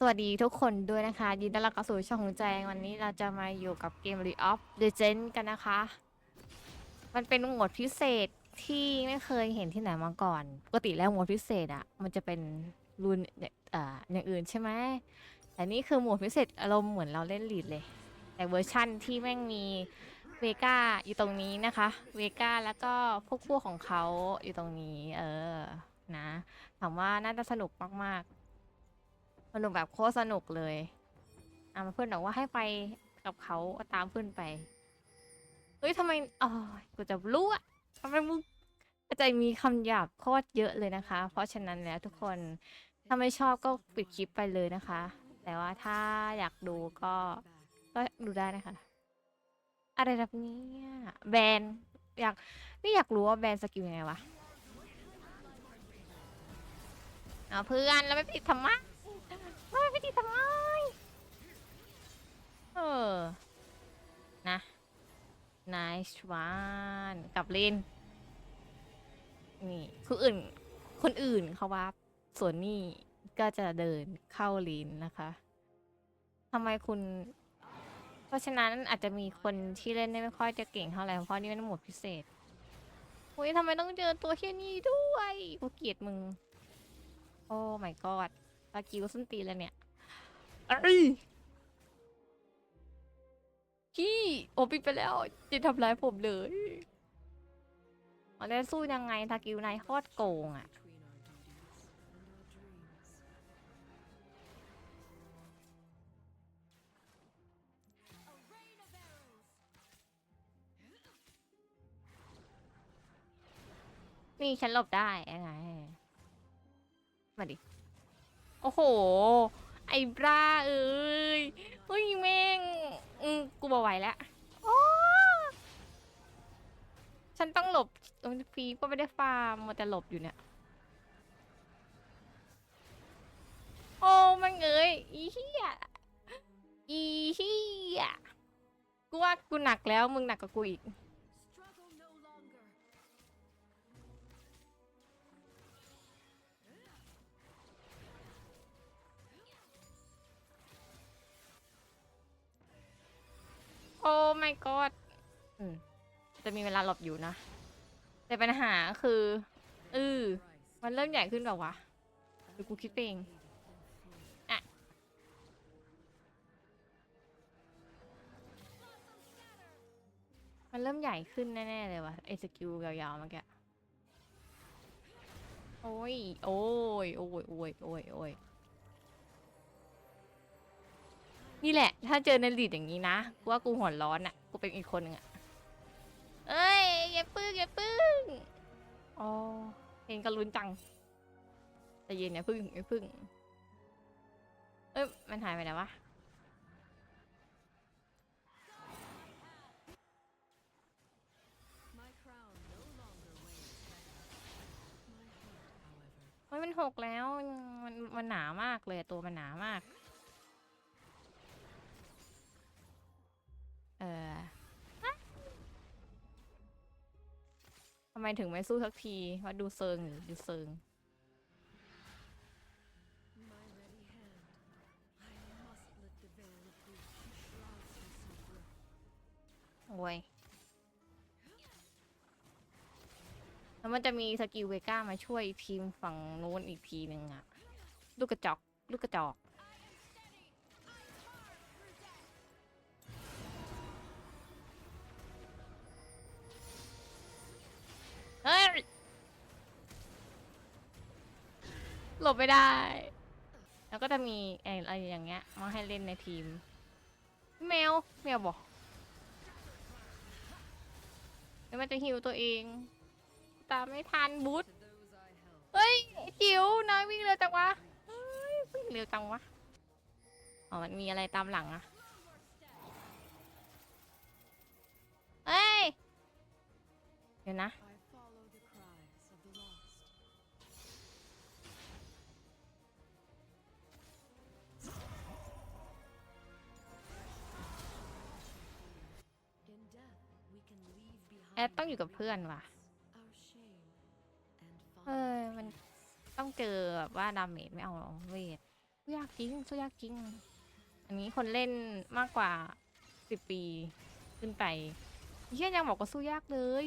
สวัสดีทุกคนด้วยนะคะยินดีต้อนรับเข้าสู่ช่องของแจงวันนี้เราจะมาอยู่กับเกม League of Legends กันนะคะ มันเป็นโหมดพิเศษที่ไม่เคยเห็นที่ไหนมาก่อนปกติแล้วโหมดพิเศษอะมันจะเป็นรุนเอ่ออย่างอื่นใช่ไหมแต่นี่คือโหมดพิเศษอารมณ์เหมือนเราเล่นลีดเลย แต่เวอร์ชั่นที่แม่งมีเวก้าอยู่ตรงนี้นะคะเวก้าแล้วก็พวกพวกของเขาอยู่ตรงนี้ เออนะถามว่าน่าจะสนุกมากๆ สนุกแบบโคตรสนุกเลย อะเพื่อนบอกว่าให้ไปกับเขาตามเพื่อนไป เฮ้ยทำไมอ๋อกูจะรู้อะทำไมมึงก็จะมีคำหยาบโคตรเยอะเลยนะคะ เพราะฉะนั้นแล้วทุกคน ถ้าไม่ชอบก็ปิดคลิปไปเลยนะคะ แต่ว่าถ้าอยากดูก็ก็ดูได้นะคะ อะไรแบบนี้แบนอยากนี่อยากรู้ว่าแบนสกิลยังไงวะเอาเพื่อนแล้วไม่ปิดทำไม ไม่ไม่ปิดทำไมเออ นะ nice one กับลินนี่คืออื่น คนอื่นเขาว่าส่วนนี่ก็จะเดินเข้าลินนะคะทำไมคุณ เพราะฉะนั้นอาจจะมีคนที่เล่นได้ไม่ค่อยจะเก่งเท่าไหร่เพราะนี่เป็นหมดพิเศษอุ้ยทำไมต้องเจอตัวเฮี้ยนี่ด้วยกูเกลียดมึง โอ้ my god ตากิวส้นตีนแล้วเนี่ยเอ้ยพี่โอปิดไปแล้วจะทำร้ายผมเลยเอาแล้วสู้ยังไงทากิวนายโคตรโกงอะ between our duties and our dreams. นี่ฉันหลบได้ยังไง มาดิโอ้โห ไอ้บราเอ้ยเฮ้ยแม่งอืมกูบอไหวแล้วโอ้ฉันต้องหลบตรงฟีก็ไม่ได้ฟาร์มมัวแต่หลบอยู่เนี่ย โอ้แมันเอ้ยอีเหี้ยอีเหี้ยกูว่ากูหนักแล้วมึงหนักกว่ากูอีก โอ้ my god อืมจะมีเวลาหลบอยู่นะ แต่ปัญหาคือเออ Price มันเริ่มใหญ่ขึ้นแบบวะหรือกูคิดไปเองอะมันเริ่มใหญ่ขึ้นแน่ๆเลยวะไอ้สกิลยาวๆเมื่อกี้โอ้ย โอ้ย โอ้ย โอ้ย โอ้ย โอ้ย นี่แหละ ถ้าเจอในลีดอย่างนี้นะกูว่ากูหัวร้อนอะกูเป็นอีกคนหนึ่งอะเอ้ยอย่าปึ้งอย่าปึ้งอ๋อเห็นกระลุนจังแต่เย็นอย่าพึ่งอย่าพึ่ง เอ้ยมันหายไปไหนวะ My crown no longer weighs heavy. My heart, however, เฮ้ยมันหกแล้ว มันมันหนามากเลยตัวมันหนามาก เออทำไมถึงไม่สู้สักทีว่าดูเซิงหรือดูเซิงโอ้ยแล้วมันจะมีสกิลเวก้ามาช่วยทีมฝั่งนู้นอีกทีหนึ่งอะลูกกระจอก ลูกกระจอก หลบไม่ได้ แล้วก็จะมีอะไรอย่างเงี้ยมาให้เล่นในทีม แมว แมวบอกแล้วมันจะหิวตัวเอง ตามไม่ทันบูทเฮ้ยจิ๋วนายวิ่งเร็วจังวะเฮ้ยวิ่งเร็วจังวะ อ๋อ มันมีอะไรตามหลังอะเฮ้ย เดี๋ยวนะ แอดต้องอยู่กับเพื่อนว่ะ เอ้ยมันต้องเจอแบบว่าดาเมจไม่เอาหรอกเวทสู้ยากจริงสู้ยากจริง อันนี้คนเล่นมากกว่าสิบปีขึ้นไปเฮียยังบอกว่าสู้ยากเลย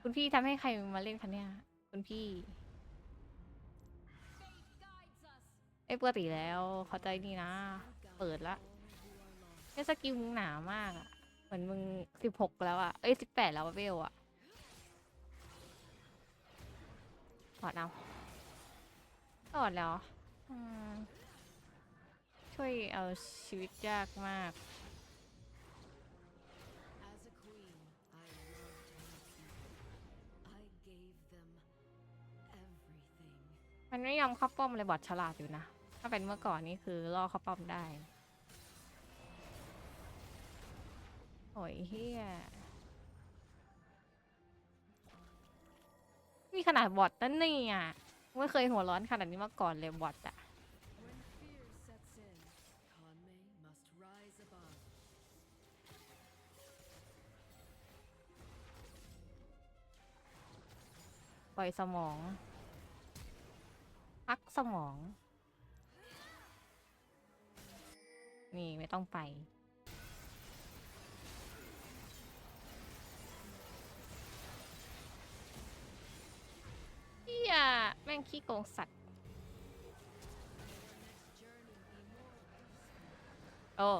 คุณพี่ทำให้ใครมาเล่นคะเนี่ย คุณพี่ไอ้ปกติแล้วเขาใจนี่นะ เปิดละเนี่ยสกิลมึงหนามากอะ มือนมึงสิบหกแล้วอะเอ้ยสิบแปดแล้วอะเวลอะถอดเอาถอดแล้วอืมช่วยเอาชีวิตยากมาก As a queen, I loved my people. I gave them everything. มันไม่ยอมเข้าป้อมเลยบอดฉลาดอยู่นะ ถ้าเป็นเมื่อก่อนนี่คือล่อเข้าป้อมได้ โอ้ยเฮียนี่ขนาดบอทนั่นนี่อะไม่เคยหัวร้อนขนาดนี้มาก่อนเลยบอทอะ When fear sets in, Conme must rise above. ปล่อยสมอง พักสมอง นี่ไม่ต้องไป ยแม่งขี้โกงสัตว์ โอ้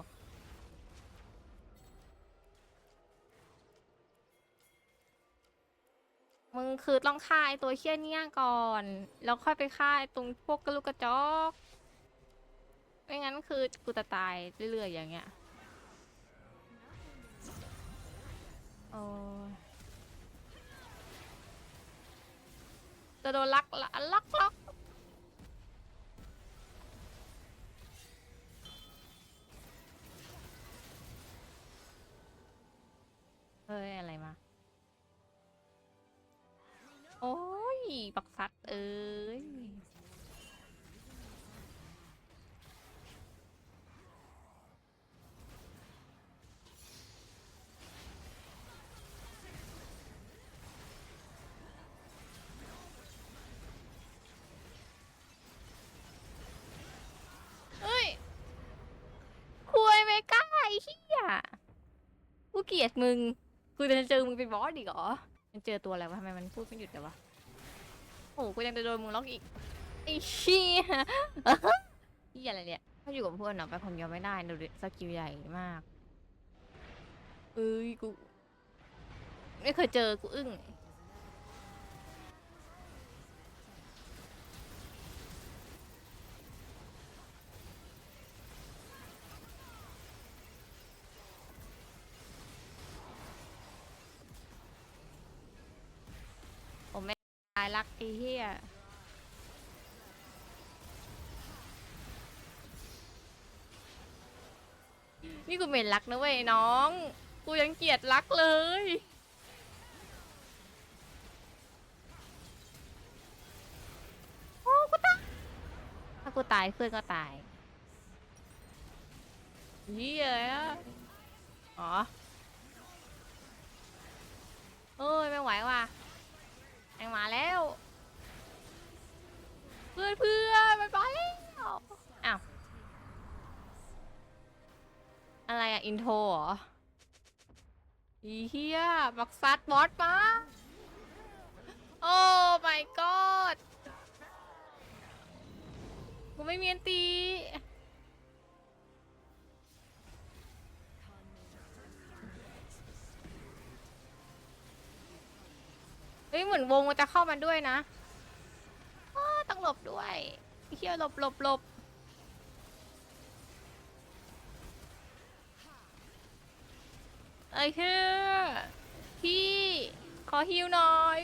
มึงคือต้องฆ่าไอตัวเชี่ยเนี่ยก่อน แล้วค่อยไปฆ่าไอ้ตรงพวกกระลูกกระจอกไม่งั้นคือกูจะตายเรื่อยๆอย่างเงี้ยโอ้ จะโดนลักละลักล็อกเฮ้ย อะไรมา โอ้ยปักซัดเอ้ย เฮ้ย คุยไม่กล้าไอ้เหี้ยกู เกลียดมึงกูจะเจอมึงเป็นบอสอีกเหรอมันเจอตัวอะไรวะทำไมมันพูดไม่หยุดเลยวะโอ้โหกูยังจะโดนมึงล็อกอีกไอ้เชี่ยที่อะไรเนี่ยถ้าอยู่กับเพื่อนเนาะไปคนเดียวไม่ได้ดูดิสกิลใหญ่มากเอ้ยกู ไม่เคยเจอกูอึ้ง ผม รักไอ้เหี้ยนี่กูเหม็นรักนะเว้ยน้อง กูยังเกลียดรักเลย โอ้กูตายถ้ากูตายเพื่อนก็ตายเหี้ยอะอ๋อ เอ้ยไม่ไหวว่ะ งมาแล้ว เพื่อนเพื่อนมันมาแล้ว อ้าว อะไรอะอินโทรเหรอ อีเฮียบักซัดบอสมา โอ้ my god กูไม่มีอันตี เฮ้ยเหมือนวงมันจะเข้ามาด้วยนะอ้าต้องหลบด้วยเฮียหลบหลบหลบไอ้คือพี่ขอฮิวหน่อย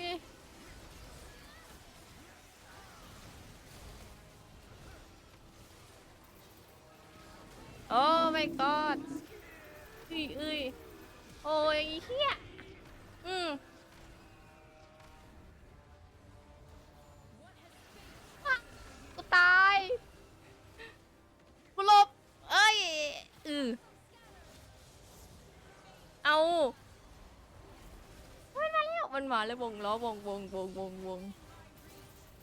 โอ้ my god เอ้ยเอ้ยโอ้ยเหี้ยอืม มาแล้ววงล้อวงวงวงวงวง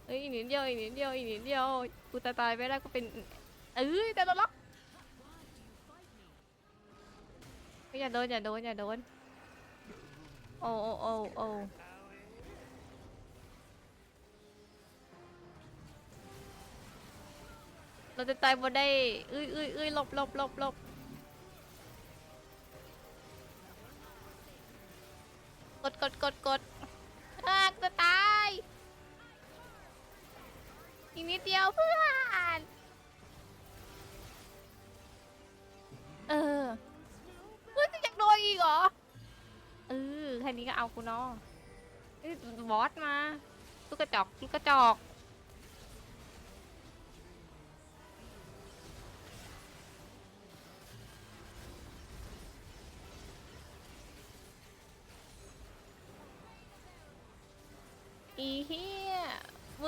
เอ้ยอีกนิดเดียวอีกนิดเดียวอีกนิดเดียวกูจะตายไม่ได้ก็เป็นเอ้ยแต่เราล็อกอย่าโดนอย่าโดนอย่าโดนโอ้โอ้โอ้โอ้เราจะตายบ่ได้เอ้ยเอ้ยเอ้ยหลบหลบหลบหลบกดกดกดกด อีกนิดเดียวเพื่อนเออเพื่อนจะอยากโดนอีกเหรอเออแค่นี้ก็เอากูเนาะเอ้ยบอสมาลูกกระจอกลูกกระจอก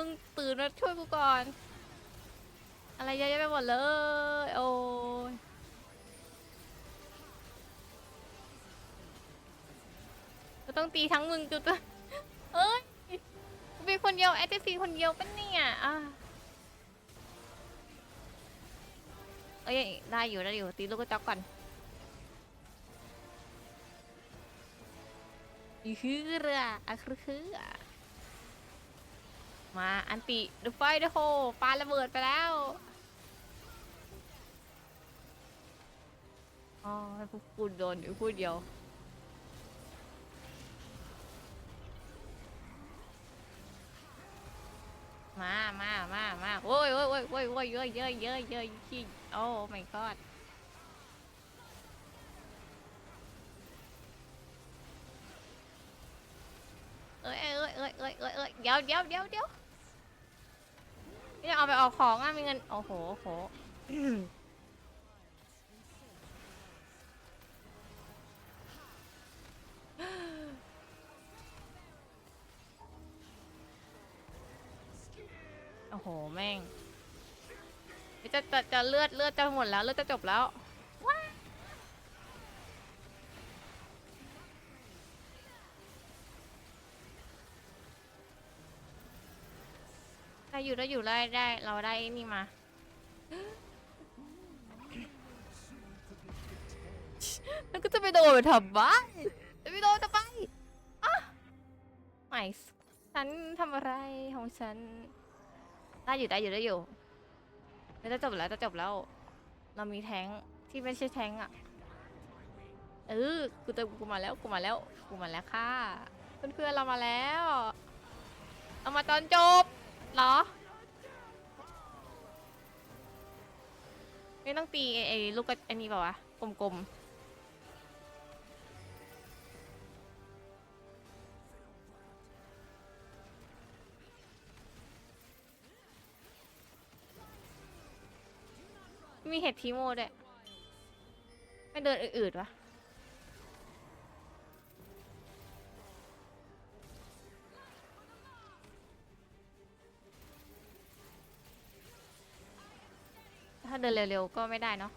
มึงตื่นมาช่วยกูก่อน อะไรเยอะแยะไปหมดเลย โอ้ยกูต้องตีทั้งมึงกูจะเอ้ยกูเป็นคนเดียวแอตซีคนเดียวปะเนี่ยอะเอ้ยได้อยู่ได้อยู่ตีลูกกระจอกก่อนอีฮือเรืออะคือคืออะ มาอันติดูไฟดูโฮปาระเบิดไปแล้วอ๋อพวกกูโดนอยู่พูดเดียวมามามามาโอ้ยโอ้ยโอ้ยโอ้ยโอ้ยเยอะเยอะเยอะเยอะขี้โอ้ my god ดี๋ยวเดี๋ยวเดี๋ยวเดี๋ยวไม่เอาไปออกของอะมีเงิน โอ้โหโอ้โหโอ้โห แม่ง จะจะจะเลือดเลือดจะหมดแล้ว เลือดจะจบแล้ว ได้อยู่ได้อยู่ได้ได้ เราได้ไอ้นี่มา แล้วก็จะไปโดนทำบ้าจะไปโดนทำไมอะไม่ฉันทำอะไรของฉัน ได้อยู่ได้อยู่ได้อยู่แล้วจะจบแล้วจะจบแล้ว เรามีแท้งที่ไม่ใช่แท้งอะ เออ กูเติมกูมาแล้ว กูมาแล้ว กูมาแล้วค่ะ เพื่อนๆเรามาแล้วเรามาตอนจบ เหรอ ไม่ต้องตีไอ้ไอ้ลูกกระไอ้นี่เปล่าวะ กลมๆ มีเห็ดทีโมด้วยไม่เดินอืดๆวะ เดินเร็วๆก็ไม่ได้เนาะ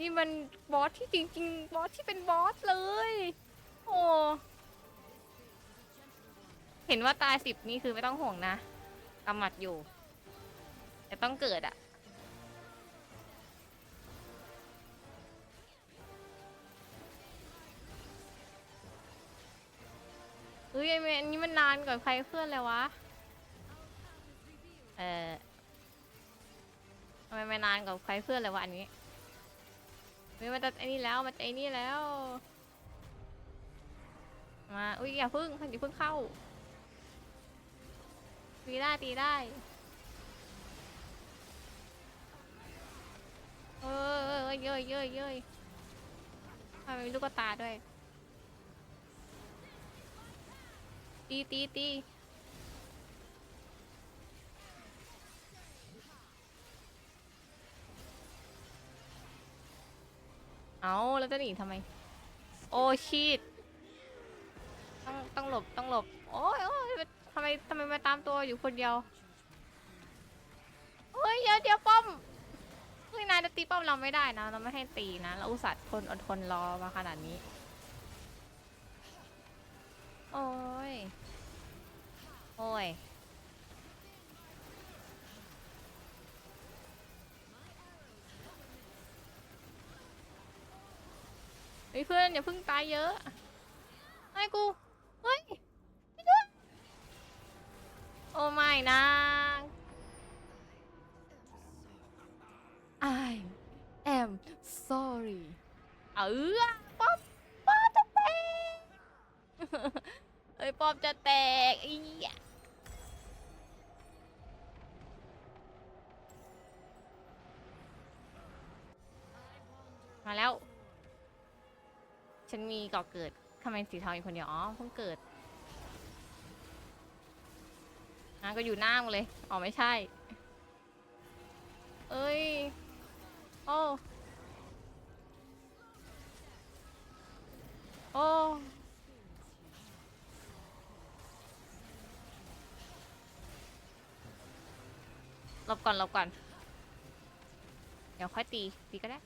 นี่มันบอสที่จริงๆ บอสที่เป็นบอสเลย โอ้ เห็นว่าตายสิบนี่คือไม่ต้องห่วงนะกำหมัดอยู่ แต่ต้องเกิดอะเฮ้ยไอ้เมอันนี้มันนานกว่าใครเพื่อนเลยวะ เออทำไมไม่นานกับใครเพื่อนเลยวะอันนี้ม่มันจะไอ้นี่แล้วมันจะไอ้นี่แล้ว มาอุ้ยอย่าพึ่งพันอย่าพึ่งเข้าตีได้ตีได้เออเออเออเย้ยเย้ยเยยทำไมมีลูกตาด้วยตีตีตี เอาแล้วจะหนีทำไม โอ้ชีตต้องต้องหลบต้องหลบ โอ้ยโอ้ยทำไมทำไมมาตามตัวอยู่คนเดียวเฮ้ยเดี๋ยวเดี๋ยวป้อมเฮ้ยนายจะตีป้อมเราไม่ได้นะ เราไม่ให้ตีนะ เราอุตส่าห์ทนอดทนรอมาขนาดนี้ โอ้ย โอ้ย เฮ้ยเพื่อนอย่าเพิ่งตายเยอะไอ้กูเฮ้ยไม่ด้วยโอ้ไม่นะ I am sorry เออป๊อปป๊อปจะแตกเอ้ยป๊อปจะแตกอี นมีก่อเกิดทำไมสีเทาอีกคนเดียวอ๋อเพิ่งเกิดอะก็อยู่หน้ามึงเลยอ๋อไม่ใช่ เอ้ยโอ้โอ้หลบก่อนหลบก่อน เดี๋ยวค่อยตี ตีก็ได้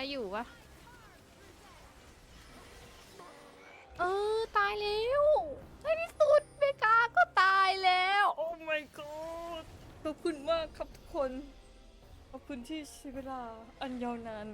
ได้อยู่ปะเออ ตายแล้วในที่สุดเมกาก็ตายแล้ว โอ้ my god ขอบคุณมากครับทุกคน ขอบคุณที่ใช้เวลาอันยาวนาน